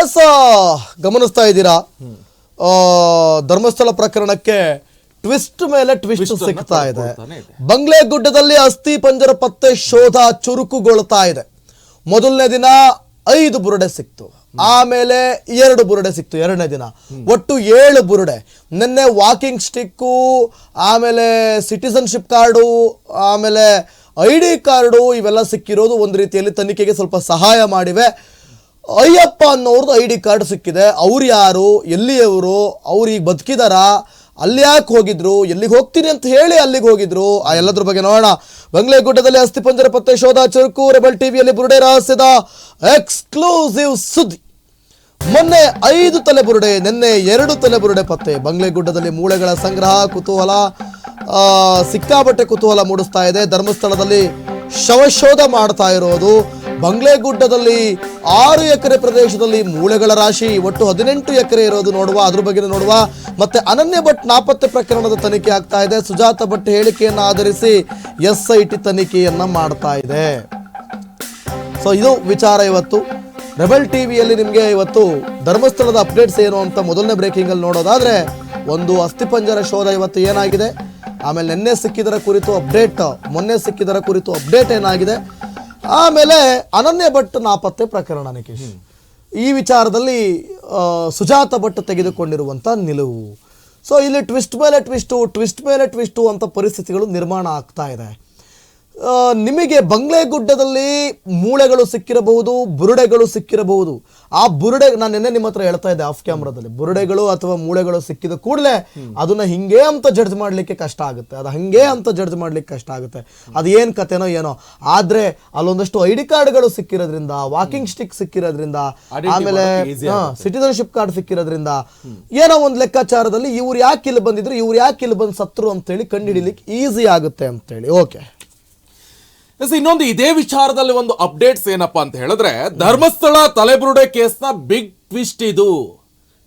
S ಗಮನಿಸ್ತಾ ಇದ್ದೀರಾ? ಧರ್ಮಸ್ಥಳ ಪ್ರಕರಣಕ್ಕೆ ಟ್ವಿಸ್ಟ್ ಮೇಲೆ ಟ್ವಿಸ್ಟ್ ಸಿಗ್ತಾ ಇದೆ. ಬಂಗ್ಲೆಗುಡ್ಡದಲ್ಲಿ ಅಸ್ಥಿ ಪಂಜರ ಪತ್ತೆ ಶೋಧ ಚುರುಕುಗೊಳ್ತಾ ಇದೆ. ಮೊದಲನೇ ದಿನ ಐದು ಬುರುಡೆ ಸಿಕ್ತು. ಆಮೇಲೆ ಎರಡು ಬುರುಡೆ ಸಿಕ್ತು ಎರಡನೇ ದಿನ. ಒಟ್ಟು ಏಳು ಬುರುಡೆ. ನಿನ್ನೆ ವಾಕಿಂಗ್ ಸ್ಟಿಕ್ಕು ಆಮೇಲೆ ಸಿಟಿಸನ್ಶಿಪ್ ಕಾರ್ಡು ಆಮೇಲೆ ಐ ಡಿ ಕಾರ್ಡು ಇವೆಲ್ಲ ಸಿಕ್ಕಿರೋದು ಒಂದು ರೀತಿಯಲ್ಲಿ ತನಿಖೆಗೆ ಸ್ವಲ್ಪ ಸಹಾಯ ಮಾಡಿವೆ. ಅಯ್ಯಪ್ಪ ಅನ್ನೋರ್ದು ಐ ಡಿ ಕಾರ್ಡ್ ಸಿಕ್ಕಿದೆ. ಅವ್ರು ಯಾರು? ಎಲ್ಲಿಯವರು? ಅವ್ರಿಗೆ ಬದುಕಿದಾರಾ? ಅಲ್ಲಿ ಯಾಕೆ ಹೋಗಿದ್ರು? ಎಲ್ಲಿಗೆ ಹೋಗ್ತೀನಿ ಅಂತ ಹೇಳಿ ಅಲ್ಲಿಗೆ ಹೋಗಿದ್ರು. ಆ ಎಲ್ಲದ್ರ ಬಗ್ಗೆ ನೋಡೋಣ. ಬಂಗ್ಲೆಗುಡ್ಡದಲ್ಲಿ ಅಸ್ಥಿಪಂಜರ ಪತ್ತೆ ಶೋಧ ಚುರುಕು, ರೆಬಲ್ ಟಿವಿಯಲ್ಲಿ ಬುರುಡೆ ರಹಸ್ಯದ ಎಕ್ಸ್ಕ್ಲೂಸಿವ್ ಸುದ್ದಿ. ಮೊನ್ನೆ ಐದು ತಲೆ ಬುರುಡೆ, ನಿನ್ನೆ ಎರಡು ತಲೆ ಬುರುಡೆ ಪತ್ತೆ. ಬಂಗ್ಲೆಗುಡ್ಡದಲ್ಲಿ ಮೂಳೆಗಳ ಸಂಗ್ರಹ, ಕುತೂಹಲ ಸಿಕ್ಕಾಪಟ್ಟೆ ಕುತೂಹಲ ಮೂಡಿಸ್ತಾ ಇದೆ. ಧರ್ಮಸ್ಥಳದಲ್ಲಿ ಶವಶೋಧ ಮಾಡ್ತಾ ಇರೋದು. ಬಂಗ್ಲೆಗುಡ್ಡದಲ್ಲಿ ಆರು ಎಕರೆ ಪ್ರದೇಶದಲ್ಲಿ ಮೂಳೆಗಳ ರಾಶಿ, ಒಟ್ಟು ಹದಿನೆಂಟು ಎಕರೆ ಇರೋದು ನೋಡುವ, ಅದ್ರ ಬಗ್ಗೆ ನೋಡುವ. ಮತ್ತೆ ಅನನ್ಯ ಭಟ್ ನಾಪತ್ತೆ ಪ್ರಕರಣದ ತನಿಖೆ ಆಗ್ತಾ ಇದೆ. ಸುಜಾತ ಭಟ್ ಹೇಳಿಕೆಯನ್ನು ಆಧರಿಸಿ ಎಸ್ ಐ ಟಿ ತನಿಖೆಯನ್ನ ಮಾಡ್ತಾ ಇದೆ. ಸೊ ಇದು ವಿಚಾರ ಇವತ್ತು. ರೆಬಲ್ ಟಿವಿಯಲ್ಲಿ ನಿಮಗೆ ಇವತ್ತು ಧರ್ಮಸ್ಥಳದ ಅಪ್ಡೇಟ್ಸ್ ಏನು ಅಂತ ಮೊದಲನೇ ಬ್ರೇಕಿಂಗಲ್ಲಿ ನೋಡೋದಾದ್ರೆ, ಒಂದು ಅಸ್ಥಿಪಂಜರ ಶೋಧ ಇವತ್ತು ಏನಾಗಿದೆ? ಆಮೇಲೆ ನಿನ್ನೆ ಸಿಕ್ಕಿದರ ಕುರಿತು ಅಪ್ಡೇಟ್, ಮೊನ್ನೆ ಸಿಕ್ಕಿದರ ಕುರಿತು ಅಪ್ಡೇಟ್ ಏನಾಗಿದೆ? ಆಮೇಲೆ ಅನನ್ಯ ಭಟ್ ನಾಪತ್ತೆ ಪ್ರಕರಣ ನಿಕೇಶ್. ಈ ವಿಚಾರದಲ್ಲಿ ಸುಜಾತ ಭಟ್ ತೆಗೆದುಕೊಂಡಿರುವಂಥ ನಿಲುವು. ಸೊ ಇಲ್ಲಿ ಟ್ವಿಸ್ಟ್ ಮೇಲೆ ಟ್ವಿಸ್ಟು ಟ್ವಿಸ್ಟ್ ಮೇಲೆ ಟ್ವಿಸ್ಟು ಅಂತ ಪರಿಸ್ಥಿತಿಗಳು ನಿರ್ಮಾಣ ಆಗ್ತಾ ಇದೆ. ನಿಮಗೆ ಬಂಗ್ಲೆಗುಡ್ಡದಲ್ಲಿ ಮೂಳೆಗಳು ಸಿಕ್ಕಿರಬಹುದು ಬುರುಡೆಗಳು ಸಿಕ್ಕಿರಬಹುದು. ಆ ಬುರುಡೆ ನಾನು ನಿನ್ನೆ ನಿಮ್ಮ ಹತ್ರ ಹೇಳ್ತಾ ಇದ್ದೆ ಆಫ್ ಕ್ಯಾಮ್ರಾದಲ್ಲಿ ಬುರುಡೆಗಳು ಅಥವಾ ಮೂಳೆಗಳು ಸಿಕ್ಕಿದ ಕೂಡಲೇ ಅದನ್ನ ಹಿಂಗೆ ಅಂತ ಜಡ್ಜ್ ಮಾಡ್ಲಿಕ್ಕೆ ಕಷ್ಟ ಆಗುತ್ತೆ. ಅದು ಹಂಗೆ ಅಂತ ಜಡ್ಜ್ ಮಾಡ್ಲಿಕ್ಕೆ ಕಷ್ಟ ಆಗುತ್ತೆ. ಅದು ಏನು ಕತೆನೋ ಏನೋ. ಆದ್ರೆ ಅಲ್ಲೊಂದಷ್ಟು ಐ ಡಿ ಕಾರ್ಡ್ಗಳು ಸಿಕ್ಕಿರೋದ್ರಿಂದ ವಾಕಿಂಗ್ ಸ್ಟಿಕ್ ಸಿಕ್ಕಿರೋದ್ರಿಂದ ಆಮೇಲೆ ಸಿಟಿಸನ್ಶಿಪ್ ಕಾರ್ಡ್ ಸಿಕ್ಕಿರೋದ್ರಿಂದ ಏನೋ ಒಂದು ಲೆಕ್ಕಾಚಾರದಲ್ಲಿ ಇವ್ರು ಯಾಕೆ ಇಲ್ಲಿ ಬಂದಿದ್ರು ಇವ್ರು ಯಾಕೆ ಇಲ್ಲಿ ಬಂದು ಸತ್ರು ಅಂತೇಳಿ ಕಂಡುಹಿಡಿಲಿಕ್ಕೆ ಈಸಿ ಆಗುತ್ತೆ ಅಂತೇಳಿ. ಓಕೆ ಎಸ್, ಇನ್ನೊಂದು ಇದೇ ವಿಚಾರದಲ್ಲಿ ಒಂದು ಅಪ್ಡೇಟ್ಸ್ ಏನಪ್ಪಾ ಅಂತ ಹೇಳಿದ್ರೆ, ಧರ್ಮಸ್ಥಳ ತಲೆಬುರುಡೆ ಕೇಸ್ನ ಬಿಗ್ ಟ್ವಿಸ್ಟ್ ಇದು.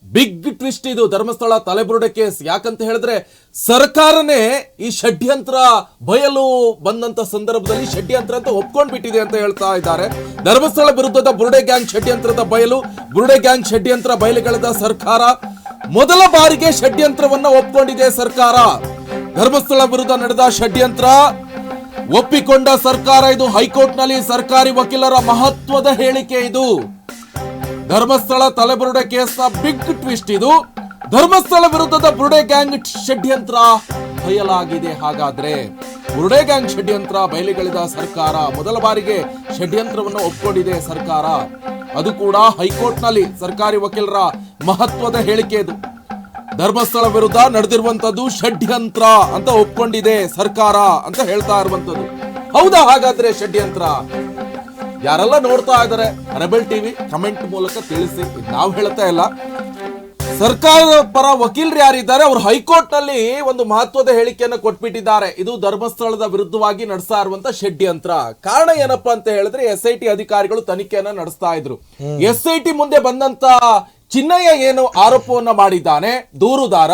ಬಿಗ್ ಟ್ವಿಸ್ಟ್ ಇದು, ಧರ್ಮಸ್ಥಳ ತಲೆಬುರುಡೆ ಕೇಸ್. ಯಾಕಂತ ಹೇಳಿದ್ರೆ, ಸರ್ಕಾರನೇ ಈ ಷಡ್ಯಂತ್ರ ಬಯಲು ಬಂದಂತ ಸಂದರ್ಭದಲ್ಲಿ ಷಡ್ಯಂತ್ರ ಅಂತ ಒಪ್ಕೊಂಡ್ಬಿಟ್ಟಿದೆ ಅಂತ ಹೇಳ್ತಾ ಇದ್ದಾರೆ. ಧರ್ಮಸ್ಥಳ ವಿರುದ್ಧದ ಬುರುಡೆ ಗ್ಯಾಂಗ್ ಷಡ್ಯಂತ್ರದ ಬಯಲು, ಬುರುಡೆ ಗ್ಯಾಂಗ್ ಷಡ್ಯಂತ್ರ ಬಯಲುಗಳದ ಸರ್ಕಾರ ಮೊದಲ ಬಾರಿಗೆ ಷಡ್ಯಂತ್ರವನ್ನ ಒಪ್ಕೊಂಡಿದೆ ಸರ್ಕಾರ. ಧರ್ಮಸ್ಥಳ ವಿರುದ್ಧ ನಡೆದ ಷಡ್ಯಂತ್ರ ಒಪ್ಪಿಕೊಂಡ ಸರ್ಕಾರ ಇದು ಹೈಕೋರ್ಟ್ನಲ್ಲಿ ಸರ್ಕಾರಿ ವಕೀಲರ ಮಹತ್ವದ ಹೇಳಿಕೆ ಇದು. ಧರ್ಮಸ್ಥಳ ತಲೆಬುರುಡೆ ಕೇಸ್ನ ಬಿಗ್ ಟ್ವಿಸ್ಟ್ ಇದು. ಧರ್ಮಸ್ಥಳ ವಿರುದ್ಧದ ಬುರುಡೆ ಗ್ಯಾಂಗ್ ಷಡ್ಯಂತ್ರ ಬಯಲಾಗಿದೆ ಹಾಗಾದ್ರೆ. ಬುರುಡೆ ಗ್ಯಾಂಗ್ ಷಡ್ಯಂತ್ರ ಬಯಲಿಗಳಿದ ಸರ್ಕಾರ ಮೊದಲ ಬಾರಿಗೆ ಷಡ್ಯಂತ್ರವನ್ನು ಒಪ್ಪಿಕೊಂಡಿದೆ ಸರ್ಕಾರ. ಅದು ಕೂಡ ಹೈಕೋರ್ಟ್ನಲ್ಲಿ ಸರ್ಕಾರಿ ವಕೀಲರ ಮಹತ್ವದ ಹೇಳಿಕೆ ಇದು. ಧರ್ಮಸ್ಥಳ ವಿರುದ್ಧ ನಡೆದಿರುವಂತದ್ದು ಷಡ್ಯಂತ್ರ ಅಂತ ಒಪ್ಕೊಂಡಿದೆ ಸರ್ಕಾರ ಅಂತ ಹೇಳ್ತಾ ಇರುವಂತದ್ದು. ಹೌದಾ ಹಾಗಾದ್ರೆ ಷಡ್ಯಂತ್ರ? ಯಾರೆಲ್ಲ ನೋಡ್ತಾ ಇದ್ದಾರೆ ರೆಬೆಲ್ ಟಿವಿ ಕಮೆಂಟ್ ಮೂಲಕ ತಿಳಿಸಿ ನಾವು ಹೇಳ್ತಾ ಇಲ್ಲ. ಸರ್ಕಾರದ ಪರ ವಕೀಲರು ಯಾರಿದ್ದಾರೆ ಅವರು ಹೈಕೋರ್ಟ್ನಲ್ಲಿ ಒಂದು ಮಹತ್ವದ ಹೇಳಿಕೆಯನ್ನು ಕೊಟ್ಬಿಟ್ಟಿದ್ದಾರೆ. ಇದು ಧರ್ಮಸ್ಥಳದ ವಿರುದ್ಧವಾಗಿ ನಡೆಸ್ತಾ ಇರುವಂತ ಷಡ್ಯಂತ್ರ. ಕಾರಣ ಏನಪ್ಪಾ ಅಂತ ಹೇಳಿದ್ರೆ ಎಸ್ ಐ ಟಿ ಅಧಿಕಾರಿಗಳು ತನಿಖೆಯನ್ನ ನಡೆಸ್ತಾ ಇದ್ರು. ಎಸ್ ಐ ಟಿ ಮುಂದೆ ಬಂದಂತ ಚಿನ್ನಯ್ಯ ಏನು ಆರೋಪವನ್ನ ಮಾಡಿದ್ದಾನೆ? ದೂರುದಾರ,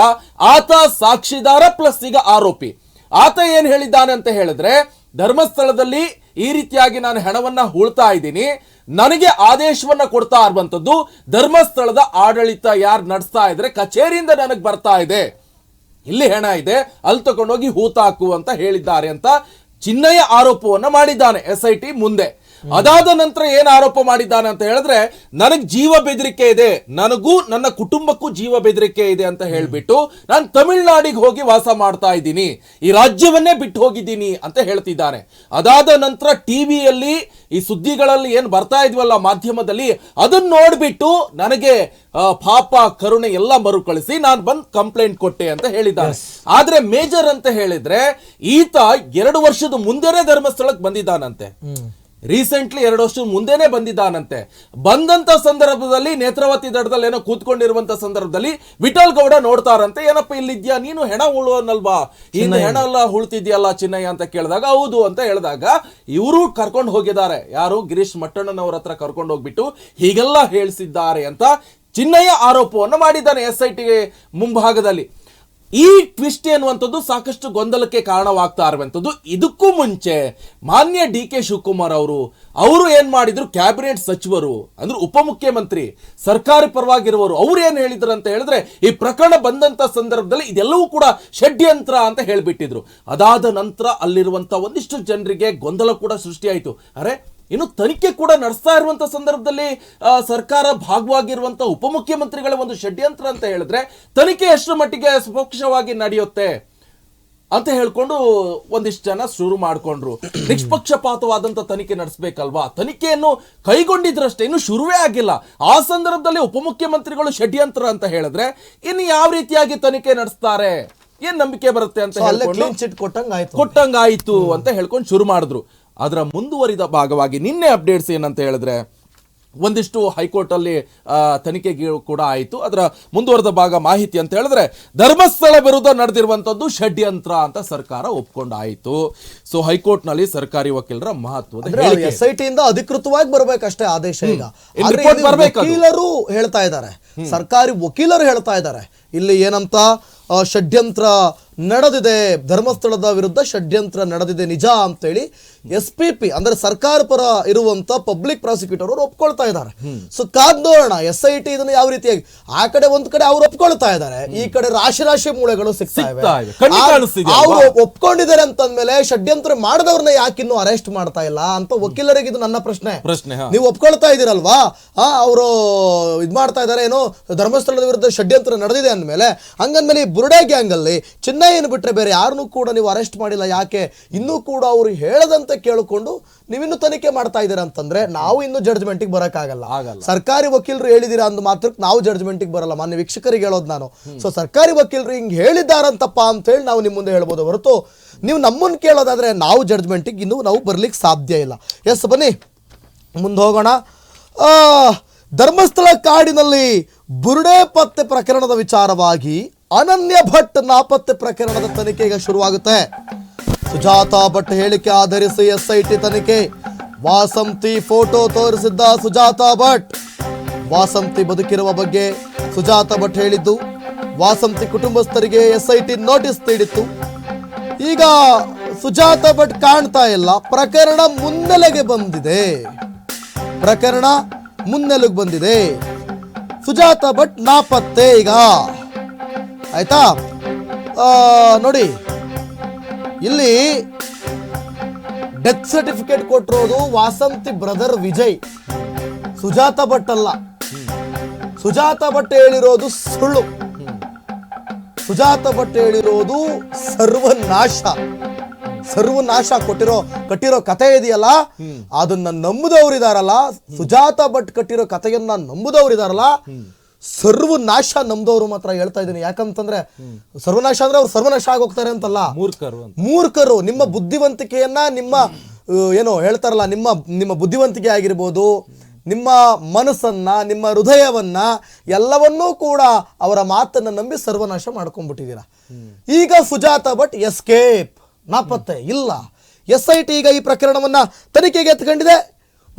ಆತ ಸಾಕ್ಷಿದಾರ ಪ್ಲಸ್ ಈಗ ಆರೋಪಿ. ಆತ ಏನು ಹೇಳಿದ್ದಾನೆ ಅಂತ ಹೇಳಿದ್ರೆ, ಧರ್ಮಸ್ಥಳದಲ್ಲಿ ಈ ರೀತಿಯಾಗಿ ನಾನು ಹಣವನ್ನ ಹೂಳ್ತಾ ಇದ್ದೀನಿ. ನನಗೆ ಆದೇಶವನ್ನ ಕೊಡ್ತಾ ಇರುವಂತದ್ದು ಧರ್ಮಸ್ಥಳದ ಆಡಳಿತ ಯಾರು ನಡೆಸ್ತಾ ಇದ್ರೆ ಕಚೇರಿಯಿಂದ ನನಗೆ ಬರ್ತಾ ಇದೆ. ಇಲ್ಲಿ ಹೆಣ ಇದೆ, ಅಲ್ಲಿ ತಗೊಂಡೋಗಿ ಹೂತಾಕು ಅಂತ ಹೇಳಿದ್ದಾರೆ ಅಂತ ಚಿನ್ನಯ್ಯ ಆರೋಪವನ್ನು ಮಾಡಿದ್ದಾನೆ ಎಸ್ ಐ ಟಿ ಮುಂದೆ. ಅದಾದ ನಂತರ ಏನ್ ಆರೋಪ ಮಾಡಿದ್ದಾನೆ ಅಂತ ಹೇಳಿದ್ರೆ ನನಗ್ ಜೀವ ಬೆದರಿಕೆ ಇದೆ ನನಗೂ ನನ್ನ ಕುಟುಂಬಕ್ಕೂ ಜೀವ ಬೆದರಿಕೆ ಇದೆ ಅಂತ ಹೇಳ್ಬಿಟ್ಟು ನಾನು ತಮಿಳ್ನಾಡಿಗೆ ಹೋಗಿ ವಾಸ ಮಾಡ್ತಾ ಇದ್ದೀನಿ ಈ ರಾಜ್ಯವನ್ನೇ ಬಿಟ್ಟು ಹೋಗಿದ್ದೀನಿ ಅಂತ ಹೇಳ್ತಿದ್ದಾನೆ. ಅದಾದ ನಂತರ ಟಿವಿಯಲ್ಲಿ ಈ ಸುದ್ದಿಗಳಲ್ಲಿ ಏನ್ ಬರ್ತಾ ಇದ್ವಲ್ಲ ಮಾಧ್ಯಮದಲ್ಲಿ ಅದನ್ನ ನೋಡ್ಬಿಟ್ಟು ನನಗೆ ಪಾಪ ಕರುಣೆ ಎಲ್ಲ ಮರುಕಳಿಸಿ ನಾನು ಬಂದ್ ಕಂಪ್ಲೇಂಟ್ ಕೊಟ್ಟೆ ಅಂತ ಹೇಳಿದ್ದಾನೆ. ಆದ್ರೆ ಮೇಜರ್ ಅಂತ ಹೇಳಿದ್ರೆ ಈತ ಎರಡು ವರ್ಷದ ಮುಂದೆನೆ ಧರ್ಮಸ್ಥಳಕ್ಕೆ ಬಂದಿದ್ದಾನಂತೆ. ರೀಸೆಂಟ್ಲಿ ಎರಡು ವರ್ಷ ಮುಂದೆನೆ ಬಂದಿದ್ದಾನಂತೆ. ಬಂದಂತ ಸಂದರ್ಭದಲ್ಲಿ ನೇತ್ರಾವತಿ ದಡದಲ್ಲಿ ಏನೋ ಕೂತ್ಕೊಂಡಿರುವಂತ ಸಂದರ್ಭದಲ್ಲಿ ವಿಠಲ್ ಗೌಡ ನೋಡ್ತಾರಂತೆ ಏನಪ್ಪ ಇಲ್ಲಿದ್ಯಾ? ನೀನು ಹೆಣ ಉಳುವನಲ್ವಾ? ಇನ್ನು ಹೆಣ ಎಲ್ಲ ಉಳ್ತಿದ್ಯಲ್ಲ ಚಿನ್ನಯ್ಯ ಅಂತ ಕೇಳಿದಾಗ ಹೌದು ಅಂತ ಹೇಳಿದಾಗ ಇವರು ಕರ್ಕೊಂಡು ಹೋಗಿದ್ದಾರೆ. ಯಾರು? ಗಿರೀಶ್ ಮಟ್ಟಣ್ಣನವರ ಹತ್ರ ಕರ್ಕೊಂಡು ಹೋಗ್ಬಿಟ್ಟು ಹೀಗೆಲ್ಲ ಹೇಳಿಸಿದ್ದಾರೆ ಅಂತ ಚಿನ್ನಯ್ಯ ಆರೋಪವನ್ನು ಮಾಡಿದ್ದಾನೆ ಎಸ್ ಐ ಟಿ ಮುಂಭಾಗದಲ್ಲಿ. ಈ ಟ್ವಿಸ್ಟ್ ಎನ್ನುವಂಥದ್ದು ಸಾಕಷ್ಟು ಗೊಂದಲಕ್ಕೆ ಕಾರಣವಾಗ್ತಾ ಇರುವಂಥದ್ದು. ಇದಕ್ಕೂ ಮುಂಚೆ ಮಾನ್ಯ ಡಿ ಕೆ ಶಿವಕುಮಾರ್ ಅವರು ಅವರು ಏನ್ ಮಾಡಿದ್ರು? ಕ್ಯಾಬಿನೆಟ್ ಸಚಿವರು, ಅಂದ್ರೆ ಉಪಮುಖ್ಯಮಂತ್ರಿ, ಸರ್ಕಾರಿ ಪರವಾಗಿರುವವರು, ಅವ್ರು ಏನ್ ಹೇಳಿದ್ರು ಅಂತ ಹೇಳಿದ್ರೆ, ಈ ಪ್ರಕರಣ ಬಂದಂತ ಸಂದರ್ಭದಲ್ಲಿ ಇದೆಲ್ಲವೂ ಕೂಡ ಷಡ್ಯಂತ್ರ ಅಂತ ಹೇಳಿಬಿಟ್ಟಿದ್ರು. ಅದಾದ ನಂತರ ಅಲ್ಲಿರುವಂತ ಒಂದಿಷ್ಟು ಜನರಿಗೆ ಗೊಂದಲ ಕೂಡ ಸೃಷ್ಟಿಯಾಯಿತು. ಅರೆ ಇನ್ನು ತನಿಖೆ ಕೂಡ ನಡೆಸ್ತಾ ಇರುವಂತ ಸಂದರ್ಭದಲ್ಲಿ ಸರ್ಕಾರ ಭಾಗವಾಗಿರುವಂತ ಉಪಮುಖ್ಯಮಂತ್ರಿಗಳ ಒಂದು ಷಡ್ಯಂತ್ರ ಅಂತ ಹೇಳಿದ್ರೆ ತನಿಖೆ ಎಷ್ಟು ಮಟ್ಟಿಗೆ ಸುಪಕ್ಷವಾಗಿ ನಡೆಯುತ್ತೆ ಅಂತ ಹೇಳ್ಕೊಂಡು ಒಂದಿಷ್ಟು ಜನ ಶುರು ಮಾಡ್ಕೊಂಡ್ರು. ನಿಷ್ಪಕ್ಷಪಾತವಾದಂತ ತನಿಖೆ ನಡೆಸಬೇಕಲ್ವಾ? ತನಿಖೆಯನ್ನು ಕೈಗೊಂಡಿದ್ರಷ್ಟೇ ಇನ್ನು ಶುರುವೇ ಆಗಿಲ್ಲ. ಆ ಸಂದರ್ಭದಲ್ಲಿ ಉಪಮುಖ್ಯಮಂತ್ರಿಗಳು ಷಡ್ಯಂತ್ರ ಅಂತ ಹೇಳಿದ್ರೆ ಇನ್ನು ಯಾವ ರೀತಿಯಾಗಿ ತನಿಖೆ ನಡೆಸ್ತಾರೆ? ಏನ್ ನಂಬಿಕೆ ಬರುತ್ತೆ ಅಂತ ಕೊಟ್ಟಂಗಾಯಿತು. ಅಂತ ಹೇಳ್ಕೊಂಡು ಶುರು ಮಾಡಿದ್ರು. ಅದರ ಮುಂದುವರಿದ ಭಾಗವಾಗಿ ನಿನ್ನೆ ಅಪ್ಡೇಟ್ಸ್ ಏನಂತ ಹೇಳಿದ್ರೆ ಒಂದಿಷ್ಟು ಹೈಕೋರ್ಟಲ್ಲಿ ತನಿಖೆಗೆ ಕೂಡ ಆಯಿತು. ಅದರ ಮುಂದುವರೆದ ಭಾಗ ಮಾಹಿತಿ ಅಂತ ಹೇಳಿದ್ರೆ ಧರ್ಮಸ್ಥಳ ವಿರುದ್ಧ ನಡೆದಿರುವಂಥದ್ದು ಷಡ್ಯಂತ್ರ ಅಂತ ಸರ್ಕಾರ ಒಪ್ಕೊಂಡಾಯಿತು. ಸೊ ಹೈಕೋರ್ಟ್ನಲ್ಲಿ ಸರ್ಕಾರಿ ವಕೀಲರ ಮಹತ್ವದ ಎಸ್ ಐ ಟಿಯಿಂದ ಅಧಿಕೃತವಾಗಿ ಬರಬೇಕಷ್ಟೇ ಆದೇಶ ಈಗ. ವಕೀಲರು ಹೇಳ್ತಾ ಇದ್ದಾರೆ. ಸರ್ಕಾರಿ ವಕೀಲರು ಹೇಳ್ತಾ ಇದ್ದಾರೆ. ಇಲ್ಲಿ ಏನಂತ ಷಡ್ಯಂತ್ರ ನಡೆದಿದೆ. ಧರ್ಮಸ್ಥಳದ ವಿರುದ್ಧ ಷಡ್ಯಂತ್ರ ನಡೆದಿದೆ. ನಿಜ ಅಂತೇಳಿ ಎಸ್ ಪಿ ಪಿ ಅಂದ್ರೆ ಸರ್ಕಾರ ಪರ ಇರುವಂತ ಪಬ್ಲಿಕ್ ಪ್ರಾಸಿಕ್ಯೂಟರ್ ಅವರು ಒಪ್ಕೊಳ್ತಾ ಇದ್ದಾರೆ. ಸೊ ಕಾದ್ ನೋಡೋಣ ಎಸ್ ಐ ಟಿ ಇದನ್ನ ಯಾವ ರೀತಿಯಾಗಿ ಆ ಕಡೆ ಒಂದ್ ಕಡೆ ಅವ್ರು ಒಪ್ಕೊಳ್ತಾ ಇದ್ದಾರೆ. ಈ ಕಡೆ ರಾಶಿ ರಾಶಿ ಮೂಳೆಗಳು ಸಿಗ್ತಾ ಇವೆ. ಅವರು ಅಲ್ವಾ? ಒಪ್ಕೊಂಡಿದ್ದಾರೆ ಅಂತಂದ್ಮೇಲೆ ಷಡ್ಯಂತ್ರ ಮಾಡಿದವ್ರನ್ನ ಯಾಕೆ ಇನ್ನು ಅರೆಸ್ಟ್ ಮಾಡ್ತಾ ಇಲ್ಲ ಅಂತ ವಕೀಲರಿಗೆ ಇದು ನನ್ನ ಪ್ರಶ್ನೆ. ಪ್ರಶ್ನೆ. ನೀವು ಒಪ್ಕೊಳ್ತಾ ಇದೀರಲ್ವಾ ಅವರು ಇದ್ ಮಾಡ್ತಾ ಇದಾರೆ ಏನೋ ಧರ್ಮಸ್ಥಳದ ವಿರುದ್ಧ ಷಡ್ಯಂತ್ರ ನಡೆದಿದೆ ಅಂದ್ಮೇಲೆ ಹಂಗಂದ್ಮೇಲೆ ಈ ಬುರುಡೆ ಗ್ಯಾಂಗ್ ಅಲ್ಲಿ ಚಿನ್ನಯ್ಯನ ಬಿಟ್ಟರೆ ಬೇರೆ ಯಾರನ್ನೂ ಕೂಡ ನೀವು ಅರೆಸ್ಟ್ ಮಾಡಿಲ್ಲ. ಯಾಕೆ? ಇನ್ನೂ ಕೂಡ ಅವರು ಹೇಳದಂತೆ ಕೇಳಿಕೊಂಡು ನೀವಿನ್ನೂ ತನಿಖೆ ಮಾಡ್ತಾ ಇದ್ದೀರಾ ಅಂತಂದ್ರೆ ನಾವು ಇನ್ನು ಜಡ್ಜ್ಮೆಂಟಿಗೆ ಬರೋಕ್ಕಾಗಲ್ಲ. ಆಗಲ್ಲ. ಸರ್ಕಾರಿ ವಕೀಲರು ಹೇಳಿದಿರಾ ಅಂದ್ ಮಾತ್ರಕ್ಕೆ ನಾವು ಜಡ್ಜ್ಮೆಂಟಿಗೆ ಬರಲ್ಲ. ಮಾನ್ಯ ವೀಕ್ಷಕರಿಗೆ ಹೇಳೋದು ನಾನು. ಸೊ ಸರ್ಕಾರಿ ವಕೀಲರು ಹಿಂಗೆ ಹೇಳಿದ್ದಾರಂತಪ್ಪ ಅಂತ ಹೇಳಿ ನಾವು ನಿಮ್ಮ ಮುಂದೆ ಹೇಳ್ಬೋದು ಹೊರತು ನೀವು ನಮ್ಮನ್ನು ಕೇಳೋದಾದ್ರೆ ನಾವು ಜಡ್ಜ್ಮೆಂಟಿಗೆ ಇನ್ನೂ ನಾವು ಬರ್ಲಿಕ್ಕೆ ಸಾಧ್ಯ ಇಲ್ಲ. ಎಸ್ ಬನ್ನಿ. ಮುಂದೆ ಹೋಗೋಣ. ಆ, ಧರ್ಮಸ್ಥಳ ಕಾಡಿನಲ್ಲಿ ಬುರುಡೆ ಪತ್ತೆ ಪ್ರಕರಣದ ವಿಚಾರವಾಗಿ ಅನನ್ಯ ಭಟ್ ನಾಪತ್ತೆ ಪ್ರಕರಣದ ತನಿಖೆ ಈಗ ಶುರುವಾಗುತ್ತೆ. ಸುಜಾತಾ ಭಟ್ ಹೇಳಿಕೆ ಆಧರಿಸಿ ಎಸ್ಐಟಿ ತನಿಖೆ. ವಾಸಂತಿ ಫೋಟೋ ತೋರಿಸಿದ್ದ ಸುಜಾತಾ ಭಟ್. ವಾಸಂತಿ ಬದುಕಿರುವ ಬಗ್ಗೆ ಸುಜಾತಾ ಭಟ್ ಹೇಳಿದ್ದು, ವಾಸಂತಿ ಕುಟುಂಬಸ್ಥರಿಗೆ ಎಸ್ಐಟಿ ನೋಟಿಸ್ ನೀಡಿತ್ತು. ಈಗ ಸುಜಾತಾ ಭಟ್ ಕಾಣ್ತಾ ಇಲ್ಲ, ಪ್ರಕರಣ ಮುನ್ನೆಲೆಗೆ ಬಂದಿದೆ. ಪ್ರಕರಣ ಮುನ್ನೆಲೆಗೆ ಬಂದಿದೆ. ಸುಜಾತಾ ಭಟ್ ನಾಪತ್ತೆ ಈಗ. ಆಯ್ತಾ? ನೋಡಿ. ಇಲ್ಲಿ ಡೆತ್ ಸರ್ಟಿಫಿಕೇಟ್ ಕೊಟ್ಟಿರೋದು ವಾಸಂತಿ ಬ್ರದರ್ ವಿಜಯ್. ಸುಜಾತ ಭಟ್ ಅಲ್ಲ. ಸುಜಾತ ಭಟ್ ಹೇಳಿರೋದು ಸುಳ್ಳು. ಸುಜಾತ ಭಟ್ ಹೇಳಿರೋದು ಸರ್ವನಾಶ. ಸರ್ವನಾಶ ಕೊಟ್ಟಿರೋ, ಕಟ್ಟಿರೋ ಕಥೆ ಇದೆಯಲ್ಲ? ಅದನ್ನ ನಂಬುದವ್ರಿದಾರಲ್ಲ. ಸುಜಾತ ಭಟ್ ಕಟ್ಟಿರೋ ಕಥೆಯನ್ನ ನಂಬುದವ್ರಿದಾರಲ್ಲ. ಸರ್ವನಾಶ ನಮ್ದವರು ಮಾತ್ರ ಹೇಳ್ತಾ ಇದ್ದೀನಿ. ಯಾಕಂತಂದ್ರೆ ಸರ್ವನಾಶ ಅಂದ್ರೆ ಅವ್ರು ಸರ್ವನಾಶ ಆಗೋಗ್ತಾರೆ ಅಂತಲ್ಲ? ಮೂರ್ಖರು ಮೂರ್ಖರು. ನಿಮ್ಮ ಬುದ್ಧಿವಂತಿಕೆಯನ್ನ ನಿಮ್ಮ ಏನೋ ಹೇಳ್ತಾರಲ್ಲ ನಿಮ್ಮ ನಿಮ್ಮ ಬುದ್ಧಿವಂತಿಕೆ ಆಗಿರ್ಬೋದು ನಿಮ್ಮ ಮನಸ್ಸನ್ನ ನಿಮ್ಮ ಹೃದಯವನ್ನ ಎಲ್ಲವನ್ನೂ ಕೂಡ ಅವರ ಮಾತನ್ನ ನಂಬಿ ಸರ್ವನಾಶ ಮಾಡ್ಕೊಂಡ್ಬಿಟ್ಟಿದ್ದೀರಾ? ಈಗ ಸುಜಾತ ಭಟ್ ಎಸ್ಕೇಪ್ ನಾಪತ್ತೆ. ಇಲ್ಲ. ಎಸ್ ಐ ಟಿ ಈಗ ಈ ಪ್ರಕರಣವನ್ನ ತನಿಖೆಗೆ ಎತ್ಕೊಂಡಿದೆ.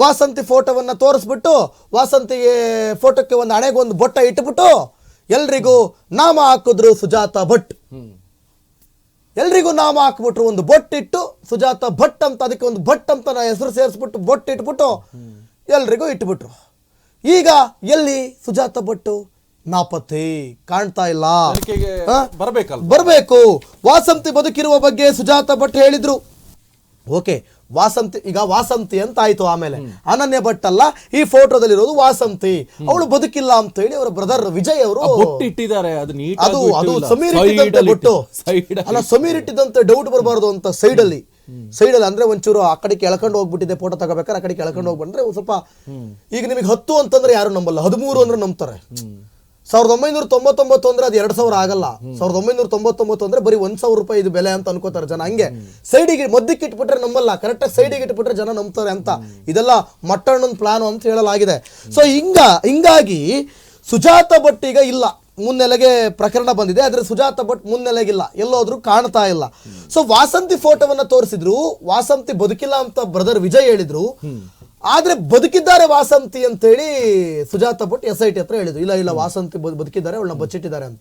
ವಾಸಂತಿ ಫೋಟೋವನ್ನು ತೋರಿಸ್ಬಿಟ್ಟು ವಾಸಂತಿಗೆ ಫೋಟೋಕ್ಕೆ ಒಂದು ಹಣೆಗೆ ಒಂದು ಬೊಟ್ಟ ಇಟ್ಬಿಟ್ಟು ಎಲ್ರಿಗೂ ನಾಮ ಹಾಕಿದ್ರು ಸುಜಾತ ಭಟ್. ಎಲ್ರಿಗೂ ನಾಮ ಹಾಕ್ಬಿಟ್ರು ಒಂದು ಬೊಟ್ಟಿಟ್ಟು ಸುಜಾತ ಭಟ್ ಅಂತ ಅದಕ್ಕೆ ಒಂದು ಭಟ್ ಅಂತ ನಾ ಹೆಸರು ಸೇರಿಸ್ಬಿಟ್ಟು ಬೊಟ್ಟು ಇಟ್ಬಿಟ್ಟು ಎಲ್ರಿಗೂ ಇಟ್ಬಿಟ್ರು. ಈಗ ಎಲ್ಲಿ ಸುಜಾತ ಭಟ್ಟು? ನಾಪತ್ತೆ. ಕಾಣ್ತಾ ಇಲ್ಲ? ಬರಬೇಕು. ವಾಸಂತಿ ಬದುಕಿರುವ ಬಗ್ಗೆ ಸುಜಾತ ಭಟ್ ಹೇಳಿದ್ರು. ಓಕೆ ವಾಸಂತಿ ಈಗ ವಾಸಂತಿ ಅಂತ ಆಯ್ತು ಆಮೇಲೆ. ಅನನ್ಯ ಭಟ್ ಅಲ್ಲ ಈ ಫೋಟೋದಲ್ಲಿರೋದು ವಾಸಂತಿ. ಅವಳು ಬದುಕಿಲ್ಲ ಅಂತ ಹೇಳಿ ಅವರ ಬ್ರದರ್ ವಿಜಯ್ ಅವರು ಇಟ್ಟಿದ್ದಾರೆ ಅದು ಅದು ಸಮೀರ್ ಇಟ್ಟಿದ್ದಂತೆ ಬೊಟ್ಟು. ಅಲ್ಲ ಸಮೀರ್ ಇಟ್ಟಿದ್ದಂತೆ ಡೌಟ್ ಬರಬಾರ್ದು ಅಂತ ಸೈಡ್ ಅಲ್ಲಿ. ಸೈಡ್ ಅಲ್ಲಿ ಅಂದ್ರೆ ಒಂಚೂರು ಆ ಕಡೆ ಎಳ್ಕೊಂಡು ಹೋಗ್ಬಿಟ್ಟಿದೆ ಫೋಟೋ ತಗೋಬೇಕಾದ್ರೆ ಆ ಕಡೆ ಎಳ್ಕೊಂಡು ಹೋಗ್ಬಂದ್ರೆ ಸ್ವಲ್ಪ ಈಗ ನಿಮಗೆ ಹತ್ತು ಅಂತಂದ್ರೆ ಯಾರು ನಂಬಲ್ಲ ಹದಿಮೂರು ಅಂದ್ರೆ ನಂಬ್ತಾರೆ. ಸಾವಿರದ ಒಂಬೈನೂರ ತೊಂಬತ್ತೊಂಬತ್ತು ಅಂದ್ರೆ ಅದು ಎರಡ್ ಸಾವಿರ ಆಗಲ್ಲ. ಸಾವಿರದ ಒಂಬೈನೂರ ತೊಂಬತ್ತೊಂಬತ್ತು ಅಂದ್ರೆ ಬರೀ ಒಂದ್ ಸಾವಿರ ರೂಪಾಯಿ ಇದು ಬೆಲೆ ಅಂತ ಅನ್ಕೋತಾರೆ ಜನ. ಹಂಗೆ ಸೈಡಿಗೆ ಮಧ್ಯಕ್ಕೆ ಇಟ್ಬಿಟ್ರೆ ನಂಬಲ್ಲ ಕರೆಕ್ಟ್ ಸೈಡಿಗೆ ಇಟ್ಬಿಟ್ರೆ ಜನ ನಂಬ್ತಾರೆ ಅಂತ. ಇದೆಲ್ಲ ಮಟ್ಟಣ್ಣನ ಪ್ಲಾನ್ ಅಂತ ಹೇಳಲಾಗಿದೆ. ಸೊ ಹಿಂಗ ಹಿಂಗಾಗಿ ಸುಜಾತ ಭಟ್ ಈಗ ಇಲ್ಲ. ಮುನ್ನೆಲೆಗೆ ಪ್ರಕರಣ ಬಂದಿದೆ ಆದ್ರೆ ಸುಜಾತ ಭಟ್ ಮುನ್ನೆಲೆಗಿಲ್ಲ. ಎಲ್ಲೋದ್ರೂ ಕಾಣ್ತಾ ಇಲ್ಲ. ಸೊ ವಾಸಂತಿ ಫೋಟೋವನ್ನ ತೋರಿಸಿದ್ರು. ವಾಸಂತಿ ಬದುಕಿಲ್ಲ ಅಂತ ಬ್ರದರ್ ವಿಜಯ್ ಹೇಳಿದ್ರು. ಆದ್ರೆ ಬದುಕಿದ್ದಾರೆ ವಾಸಂತಿ ಅಂತ ಹೇಳಿ Sujatha Bhat S I T ಹತ್ರ ಹೇಳಿದ್ರು. ಇಲ್ಲ ಇಲ್ಲ, ವಾಸಂತಿ ಬದುಕಿದ್ದಾರೆ, ಅವಳನ್ನ ಬಚ್ಚಿಟ್ಟಿದ್ದಾರೆ ಅಂತ.